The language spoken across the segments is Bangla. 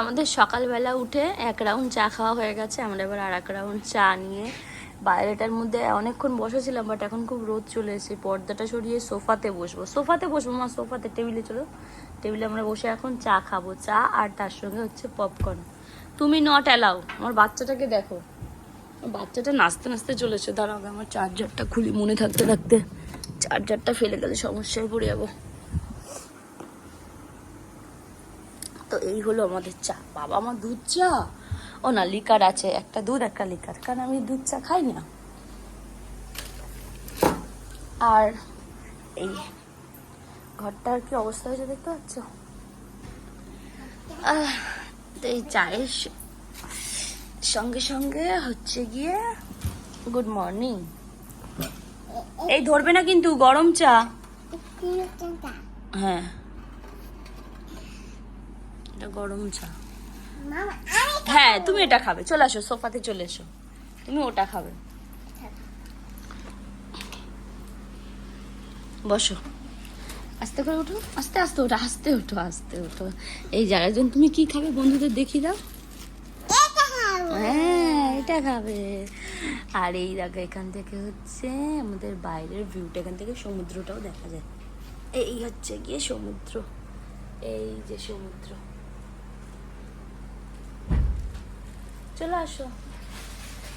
আমাদের সকালবেলা উঠে এক রাউন্ড চা খাওয়া হয়ে গেছে। আমরা এবার আর এক রাউন্ড চা নিয়ে বাইরেটার মধ্যে অনেকক্ষণ বসেছিলাম বাট এখন খুব রোদ চলে এসেছে। পর্দাটা সরিয়ে সোফাতে বসবো। সোফাতে বসবো মা সোফাতে টেবিলে চলো। টেবিলে আমরা বসে এখন চা খাব। চা আর তার সঙ্গে হচ্ছে পপকর্ন তুমি নট অ্যালাউ আমার বাচ্চাটাকে দেখো। বাচ্চাটা নাচতে নাচতে চলেছে। দাঁড়াও আমার চার্জারটা খুলি মনে থাকতে থাকতে। চার্জারটা ফেলে গেলে সমস্যায় পড়ে যাব। তো এই হলো আমাদের চা। বাবা আমার দুধ চা। ও না লিকার আছে একটা দুধ একটা লিকার। কারণ আমি দুধ চা খাই না। আর এই ঘরটার কি অবস্থা হয়েছে দেখতে পাচ্ছ? এই চায়ের সঙ্গে সঙ্গে হচ্ছে গিয়ে গুড মর্নিং। এই ধরবে না কিন্তু গরম চা। হ্যাঁ। এটা গরম চা। হ্যাঁ তুমি এটা খাবে। চলে আসো সোফাতে চলে এসো। তুমি ওটা খাবে। বসো। আস্তে করে উঠো আস্তে আস্তে ওঠো আস্তে ওঠো আস্তে ওঠো এই জায়গার জন্য তুমি কি খাবে বন্ধুদের দেখিয়ে দাও। হ্যাঁ এটা খাবে। আর এই দেখো এখান থেকে হচ্ছে আমাদের বাইরের ভিউটা এখান থেকে সমুদ্রটাও দেখা যায়। এই হচ্ছে গিয়ে সমুদ্র। এই যে সমুদ্র। চলে আসো।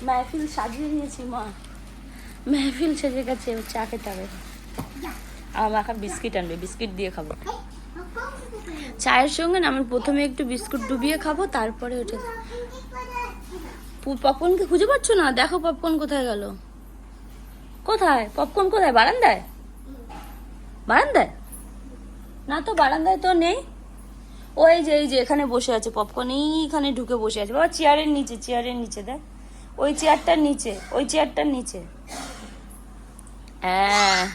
মেহফিল সাজিয়ে নিয়েছি, মা। মেহফিল সেজে গেছে চা খেতে হবে। আমার এখন বিস্কিট আনবে, বিস্কিট দিয়ে খাব। চায়ের সঙ্গে না আমি প্রথমে একটু বিস্কুট ডুবিয়ে খাব, তারপরে ওটা পপকর্নকে খুঁজে পাচ্ছ না? দেখো পপকর্ন কোথায় গেল। কোথায়? পপকর্ন কোথায়? বারান্দায়? বারান্দায়? না তো, বারান্দায় তো নেই। ওই যে, এই যে, এখানে বসে আছে পপকর্ন এইখানে ঢুকে বসে আছে। বাবা চেয়ারের নিচে চেয়ারের নিচে, দেখ। ওই চেয়ারটার নিচে, ওই চেয়ারটার নিচে। হ্যাঁ।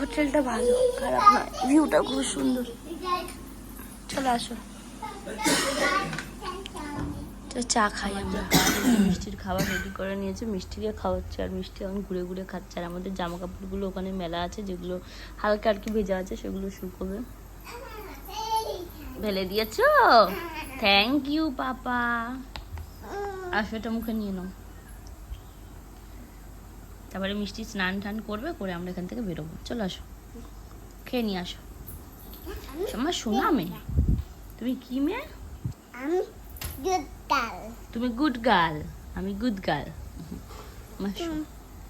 হোটেলটা ভালো, খারাপ নয়। ভিউটা খুব সুন্দর। চলে, আসো। তো চা খাই আমরা। মিষ্টির খাবার রেডি করে নিয়েছে মিষ্টিকে খাওয়াচ্ছে আর মিষ্টি এখন ঘুরে ঘুরে খাচ্ছে। আর আমাদের জামা কাপড়গুলো ওখানে মেলা আছে যেগুলো হালকা আর কি ভেজা আছে সেগুলো শুকোবে। ফেলে দিয়েছ? Thank you papa. আর সেটা মুখে নিয়ে নাও। তারপরে মিষ্টি স্নান টান করবে করে আমরা এখান থেকে বেরোবো। চলো আসো। খেয়ে নিয়ে আসো। আমার শোনা মেয়ে। তুমি কি মেয়ে? Good girl. তুমি গুড গার্ল আমি good girl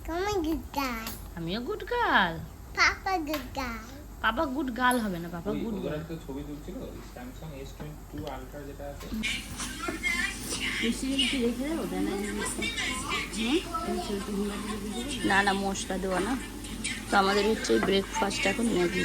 on, good girl. আমিও good girl Papa, good girl. বাবা গুড গার্ল হবে না বাবা গুড গার্ল একটা ছবি তুলছিল স্যামসাং আলট্রা যেটা আছে। না? না মশলা দেওয়া না। তো আমাদের হচ্ছে ব্রেকফাস্ট এখন ম্যাগি।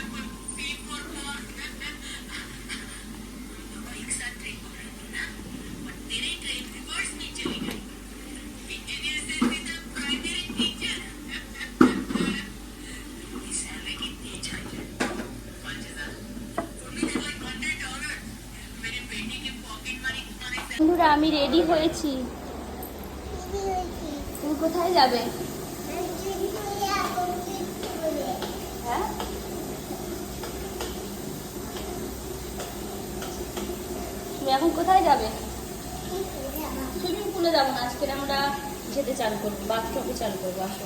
আমি রেডি হয়েছি। তুমি কোথায় যাবে? হ্যাঁ? তুমি এখন কোথায় যাবে? সুইমিং পুলে যাব না, আজকে আমরা যেতে চান করব বাথটবে চান করব, আসো।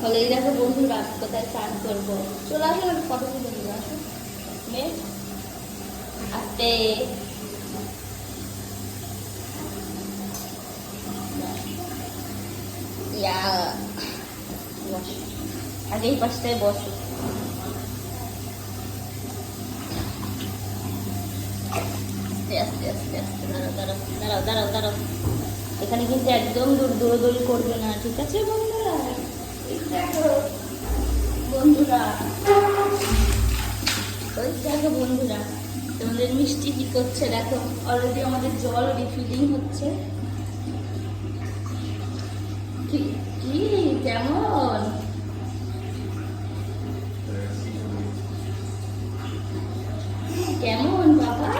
বলে এই দেখো বন্ধুর বন্ধুরা কোথায় চান করব। চলে আসো ফটো তুলে দেবো আসো। আস্তে আস্তে দাঁড়াও দাঁড়াও দাঁড়াও দাঁড়াও দাঁড়াও এখানে কিন্তু একদম দূর দৌড়দৌড়ি করবে না, ঠিক আছে বন্ধুরা? বন্ধুরা। ওই দেখো বন্ধুরা, তোমাদের মিষ্টি কি করছে? দেখো অলরেডি আমাদের জল রিফিলিং হচ্ছে। কি কেমন? কেমন বাবা?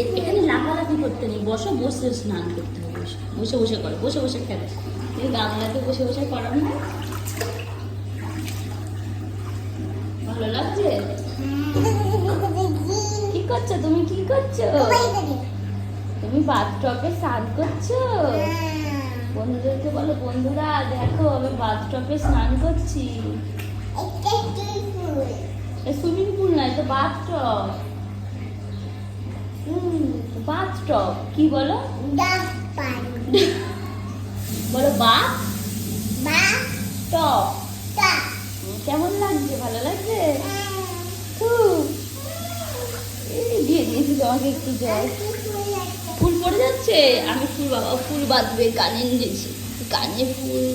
এখানে লাফালাফি করতে নেই। বসো, বসে স্নান করতে হবে। বসে বসে করো, বসে বসে খেলে। এই গামলাতে বসে বসে করার না? ভালো লাগছে? কি করছ? তুমি কি করছ? তুমি বাথটপে স্নান করছ? বন্ধুদেরকে বলো বন্ধুরা দেখো আমি বাথটপে স্নান করছি। সুইমিং পুল নয় তো বাথটব বাথটব কি বলো? বলো বাথ? টপ কেমন লাগছে? ভালো লাগছে? খুব। দিয়ে দিয়েছি তোমাকে একটু জল। ফুল পড়ে যাচ্ছে? আমি ফুল বাবা ফুল বাঁধবে কানে দিয়েছি কানে ফুল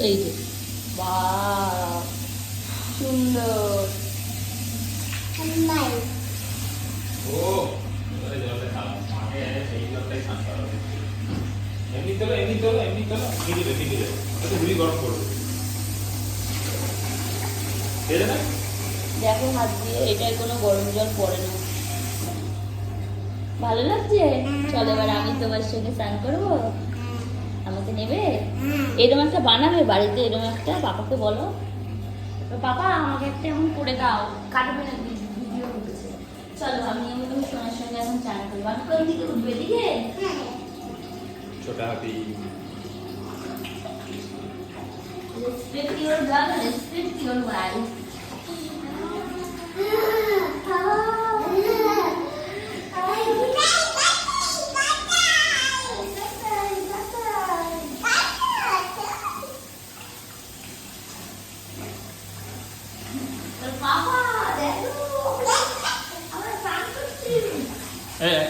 এই যে। বা সুন্দর। এমনি তোলো এমনি তোলো এমনি দিবে কি দিবে। করবে দিয়ে দেখো হাত দিয়ে এটায় কোনো গরম জল পড়ে না। ভালো লাগছে? চলো এবার আমি তোমার সঙ্গে স্নান করব। আমাকে নেবে? এরকম একটা বানাবে বাড়িতে এরকম একটা? পাপাকে বলো। পাপা আমাকে একটা এমন করে দাও। কাটবে না ভিডিও উঠেছে চলো আমি আমি তুমি সোনার সঙ্গে এখন চান করব। আমি কোন দিকে উঠবে এদিকে? ছোটা হাতি Respect your brother, respect your wife.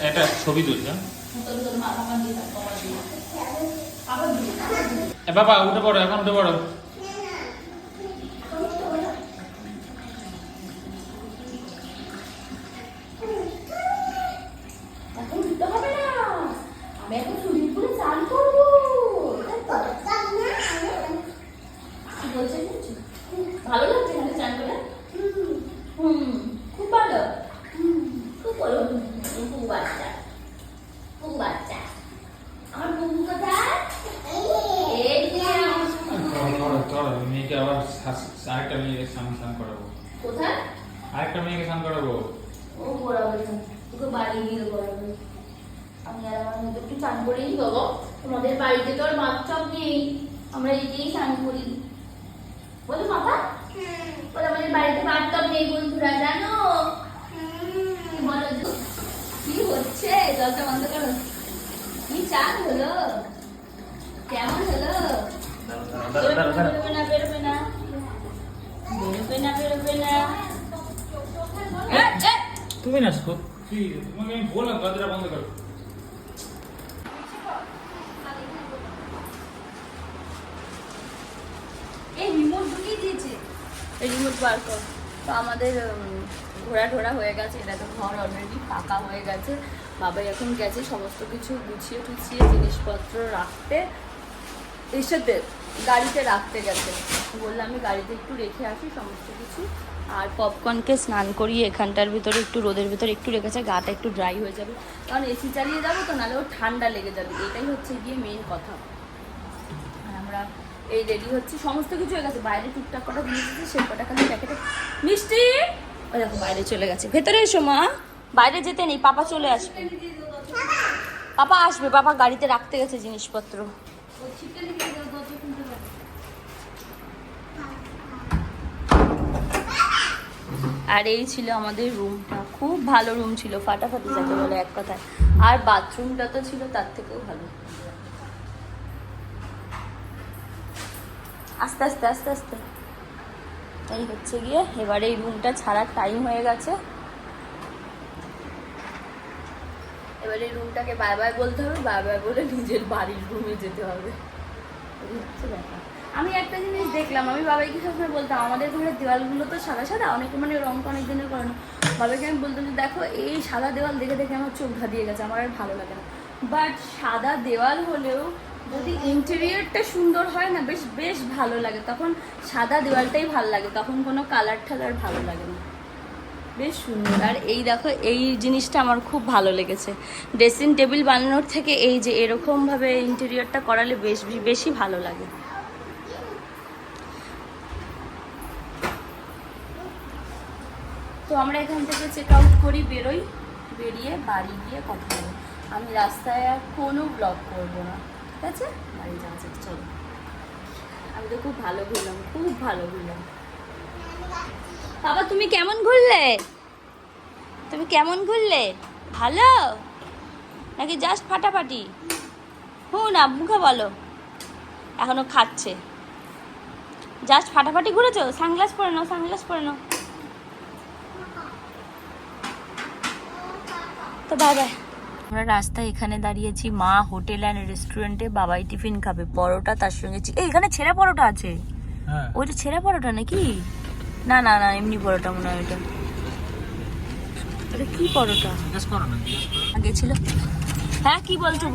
এটা ছবি তুলছে। এ বাবা উঠে পড়ো এখন উঠে পড়ো এখন উঠতে হবে না আমি এখন সুইমিং পুলে চান করব তাই তো? কি বলছে বুঝছ? ভালো লাগছে এখানে চান করে হুম খুব ভালো খুব ভালো খুব বাচ্চা খুব বাচ্চা আমার বুবু কোথায় এই যে আমার ধরো মেয়েকে আবার আরেকটা মেয়েকে স্নান স্নান করাবো। কোথায়? আরেকটা মেয়েকে স্নান করাবো। ও না তোকে বাড়ি গিয়ে পড়াবে আমি আর আমার মতো একটু করেই বাবা। তোমাদের বাড়িতে তো আর বাথটব নেই। আমরা এতেই স্নান করি। বলো মাথা। বলে আমাদের বাড়িতে বাথটব নেই বন্ধুরা জানো? বলো কি হচ্ছে? দরজা বন্ধ করো। কি চান হলো? কেমন হলো? তুমি না কি তোমাকে আমি বললাম দরজাটা বন্ধ করো এই রিমোট ঢুকিয়ে দিয়েছে। রিমোট বার কর। তো আমাদের ঘোরা হয়ে গেছে এটা তো ঘর অলরেডি ফাঁকা হয়ে গেছে। বাবাই এখন গেছে সমস্ত কিছু গুছিয়ে টুছিয়ে জিনিসপত্র রাখতে। এসেতে গাড়িতে রাখতে গেছে। বললাম, আমি গাড়িতে একটু রেখে আসি, সমস্ত কিছু। আর পপকর্নকে স্নান করিয়ে এখানটার ভিতরে একটু, রোদের ভিতরে একটু রেখেছে, গাটা একটু ড্রাই হয়ে যাবে। কারণ এসি চালিয়ে যাব তো, নাহলে ওর ঠান্ডা লেগে যাবে। এটাই হচ্ছে গিয়ে মেন কথা। আর আমরা এই রেডি হচ্ছে। সমস্ত কিছু হয়ে গেছে। বাইরে টুকটাক কটা জিনিস আছে, সেই কটা খালি প্যাকেটে মিষ্টি! ওই দেখো, বাইরে চলে গেছে। ভেতরে এসো, মা। বাইরে যেতে নেই, পাপা চলে আসবে। পাপা আসবে, পাপা গাড়িতে রাখতে গেছে জিনিসপত্র। আর এই ছিল আমাদের রুমটা খুব ভালো রুম ছিল, ফাটাফাটি যাকে বলে এক কথায়। আর বাথরুমটা তো ছিল, তার থেকেও ভালো। আস্তে আস্তে আস্তে আস্তে। এই হচ্ছে গিয়ে, এবারে এই রুমটা ছাড়ার টাইম হয়ে গেছে। এবারে রুমটাকে বাই বাই বলতে হবে বাই বাই বলে নিজের বাড়ির রুমে যেতে হবে। আমি একটা জিনিস দেখলাম, আমি বাবাইকে সবসময় বলতাম, আমাদের ঘরের দেওয়ালগুলো তো সাদা সাদা, অনেকে মানে রঙটা অনেক দিনের করানো বাবাকে আমি বলতাম যে, দেখো, এই সাদা দেওয়াল দেখে দেখে আমার চোখ দিয়ে গেছে, আমার আর ভালো লাগে না। বাট সাদা দেওয়াল হলেও যদি ইন্টেরিয়রটা সুন্দর হয় না, বেশ বেশ ভালো লাগে। তখন সাদা দেওয়ালটাই ভালো লাগে, তখন কোনো কালার ঠালার ভালো লাগে না। বেশ সুন্দর। আর এই দেখো, এই জিনিসটা আমার খুব ভালো লেগেছে। ড্রেসিং টেবিল বানানোর থেকে এই যে এরকমভাবে ইন্টেরিয়রটা করালে বেশ, বেশি ভালো লাগে। তো আমরা এখান থেকে চেক আউট করি, বেরোই, বেরিয়ে বাড়ি গিয়ে কথা বলি। আমি রাস্তায় আর কোনো ব্লগ করব না। ঠিক আছে? বাড়ি যাওয়া চলো। আমি তো খুব ভালো ঘুরলাম, খুব ভালো ঘুরলাম। বাবা তুমি কেমন ঘুরলে? তুমি কেমন ঘুরলে? ভালো? নাকি জাস্ট ফাটাফাটি? হু না মুখে বলো। এখনও খাচ্ছে। জাস্ট ফাটাফাটি ঘুরেছো? সানগ্লাস পরে নাও সানগ্লাস পরে নাও। তো বাই বাই আমরা রাস্তায় এখানে দাঁড়িয়েছি মা হোটেল অ্যান্ড রেস্টুরেন্টে বাবাই টিফিন খাবে পরোটা তার সঙ্গে এই এখানে ছেঁড়া পরোটা আছে। হ্যাঁ। ওইটা ছেঁড়া পরোটা নাকি? না না না এমনি পরোটা মনে হয় এটা এটা কি পরোটা? জিজ্ঞেস করো না গেছিল হ্যাঁ কি বলছো?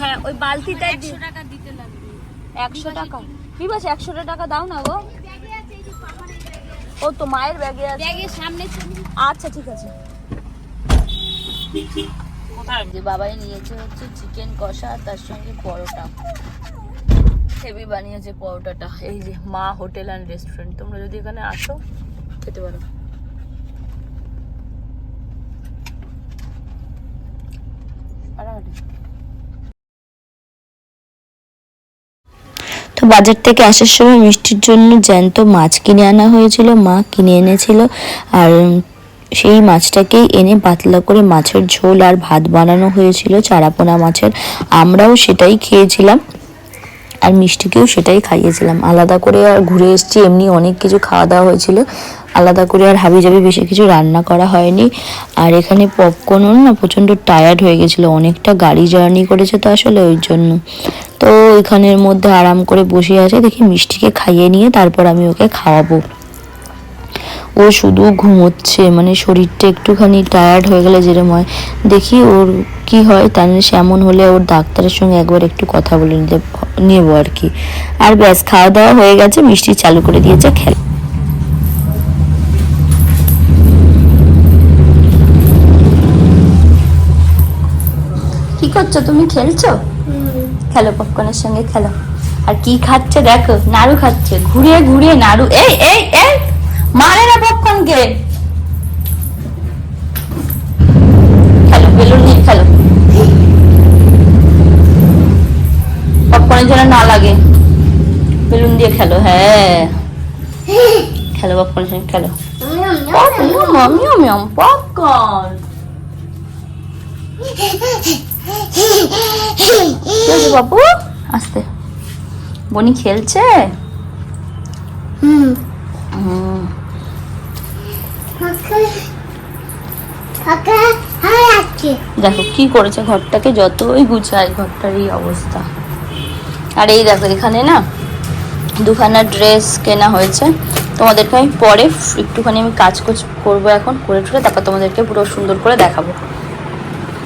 হ্যাঁ ওই বালতিটা একশো টাকা দিতে লাগবে। একশো টাকা? কি বলছে একশো টাকা দাও না গো। ও তো মায়ের ব্যাগে আছে। ব্যাগের সামনে আচ্ছা ঠিক আছে। কোথায়? যে বাবাই নিয়েছে হচ্ছে চিকেন কষা আর তার সঙ্গে পরোটা। হেভি বানিয়েছে পরোটাটা। এই যে মা হোটেল অ্যান্ড রেস্টুরেন্ট। তোমরা যদি এখানে আসো, খেতে পারো। তো বাজার থেকে আসার সময় মিষ্টির জন্য জ্যান্ত মাছ কিনে আনা হয়েছিল, মা কিনে এনেছিল। আর সেই মাছটাকেই এনে পাতলা করে মাছের ঝোল আর ভাত বানানো হয়েছিল, চারাপোনা মাছের। আমরাও সেটাই খেয়েছিলাম। আর মিষ্টিকেও সেটাই খাইয়েছিলাম। আলাদা করে আর ঘুরে এসেছি, এমনি অনেক কিছু খাওয়া দাওয়া হয়েছিল। আলাদা করে আর হাবি জাবি বেশি কিছু রান্না করা হয়নি। আর এখানে পপকর্নও না প্রচণ্ড টায়ার্ড হয়ে গেছিল, অনেকটা গাড়ি জার্নি করেছে তো আসলে ওই জন্য। তো এখানের মধ্যে আরাম করে বসে আছে, দেখি মিষ্টিকে খাইয়ে নিয়ে তারপর আমি ওকে খাওয়াবো। ও শুধু ঘুমোচ্ছে মানে শরীরটা একটুখানি টায়ার্ড হয়ে গেলে যেরকম হয়। দেখি ওর কি হয় তাহলে সেমন হলে ওর ডাক্তারের সঙ্গে একবার একটু কথা বলে নিতে, নেব আর কি। আর ব্যাস, খাওয়া দাওয়া হয়ে গেছে, মিষ্টি চালু করে দিয়েছে খেলা। কি করছ? তুমি খেলছো? খেলো পপকর্নের সঙ্গে, খেলো। আর কি খাচ্ছে দেখো? নাড়ু খাচ্ছে। ঘুরিয়ে ঘুরিয়ে নাড়ু। এই এই এই! মারে না পপকর্নকে খেলো বেলুন নিয়ে খেলো। পপকর্নের জন্য না লাগে। বেলুন দিয়ে খেলো হ্যাঁ। খেলো পপকর্নের সঙ্গে খেলো। পপকর্ন বাবু আস্তে। বনি খেলছে? হুম। হুম, দেখো, কি করেছে ঘরটাকে? যতই গুছায় ঘরটার এই অবস্থা। আর এই দেখো, এখানে না দুখানা ড্রেস কেনা হয়েছে। তোমাদেরকে আমি পরে একটুখানি আমি কাজ করব এখন, করে টুরে তারপর তোমাদেরকে পুরো সুন্দর করে দেখাবো।